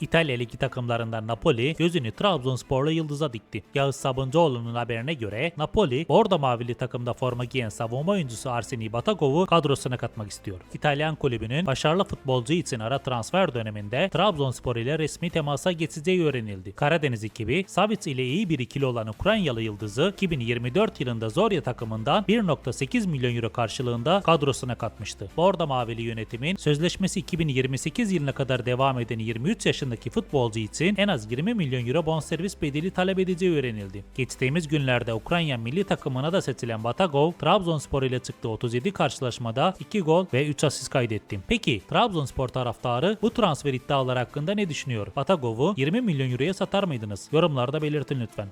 İtalya Ligi takımlarından Napoli gözünü Trabzonsporlu Yıldız'a dikti. Yağız Sabuncuoğlu'nun haberine göre Napoli, Bordo Mavili takımda forma giyen savunma oyuncusu Arseni Batagov'u kadrosuna katmak istiyor. İtalyan kulübünün başarılı futbolcu için ara transfer döneminde Trabzonspor ile resmi temasa geçeceği öğrenildi. Karadeniz ekibi, Savic ile iyi bir ikili olan Ukraynalı Yıldız'ı 2024 yılında Zorya takımından 1.8 milyon euro karşılığında kadrosuna katmıştı. Bordo Mavili yönetimin sözleşmesi 2028 yılına kadar devam eden 23 yaşındaki futbolcu için en az 20 milyon euro bonservis bedeli talep edeceği öğrenildi. Geçtiğimiz günlerde Ukrayna milli takımına da seçilen Batagov, Trabzonspor ile çıktığı 37 karşılaşmada 2 gol ve 3 asist kaydetti. Peki Trabzonspor taraftarı bu transfer iddiaları hakkında ne düşünüyor? Batagov'u 20 milyon euroya satar mıydınız? Yorumlarda belirtin lütfen.